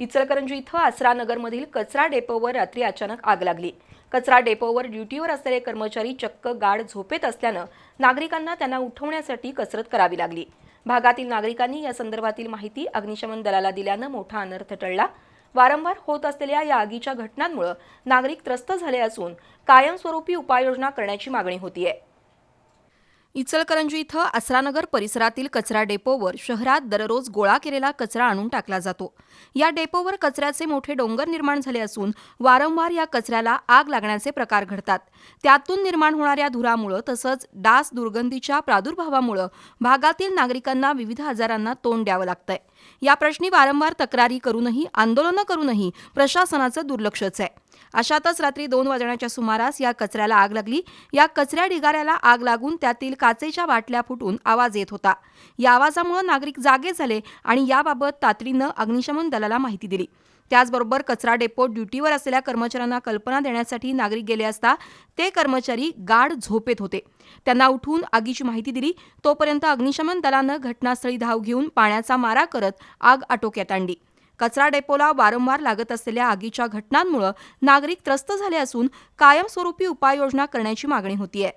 इचलकरंजी इथं आसरा नगरमधील कचरा डेपोवर रात्री अचानक आग लागली. कचरा डेपोवर ड्युटीवर असलेले कर्मचारी चक्क गाढ झोपेत असल्यानं नागरिकांना त्यांना उठवण्यासाठी कसरत करावी लागली. भागातील नागरिकांनी या संदर्भातील माहिती अग्निशमन दलाला दिल्यानं मोठा अनर्थ टळला. वारंवार होत असलेल्या या आगीच्या घटनांमुळे नागरिक त्रस्त झाले असून कायमस्वरूपी उपाययोजना करण्याची मागणी होती आहे इचलकरंजी इथं आसरानगर परिसरातील कचरा डेपोवर शहरात दररोज गोळा केलेला कचरा आणून टाकला जातो. या डेपोवर कचऱ्याचे मोठे डोंगर निर्माण झाले असून वारंवार या कचऱ्याला आग लागण्याचे प्रकार घडतात. त्यातून निर्माण होणाऱ्या धुरामुळं तसंच डास दुर्गंधीच्या प्रादुर्भावामुळं भागातील नागरिकांना विविध आजारांना तोंड द्यावं लागतंय. या प्रश्नी वारंवार तक्रारी करूनही आंदोलनं करूनही प्रशासनाचं दुर्लक्षच आहे. अशातच रात्री दोन वाजण्याच्या सुमारास या कचऱ्याला आग लागली. या कचऱ्या ढिगाऱ्याला आग लागून त्यातील काचेच्या बाटल्या फुटून आवाज येत होता. या आवाजामुळे नागरिक जागे झाले आणि याबाबत तातडीनं अग्निशमन दलाला माहिती दिली. त्याचबरोबर कचरा डेपो ड्युटीवर असलेल्या कर्मचाऱ्यांना कल्पना देण्यासाठी नागरिक गेले असता ते कर्मचारी गाढ झोपेत होते. त्यांना उठून आगीची माहिती दिली. तोपर्यंत अग्निशमन दलानं घटनास्थळी धाव घेऊन पाण्याचा मारा करत आग आटोक्यात आणली. कचरा डेपोला वारंवार लागत असलेल्या आगीच्या घटनांमुळे नागरिक त्रस्त झाले असून कायमस्वरूपी उपाययोजना करण्याची मागणी होतीये.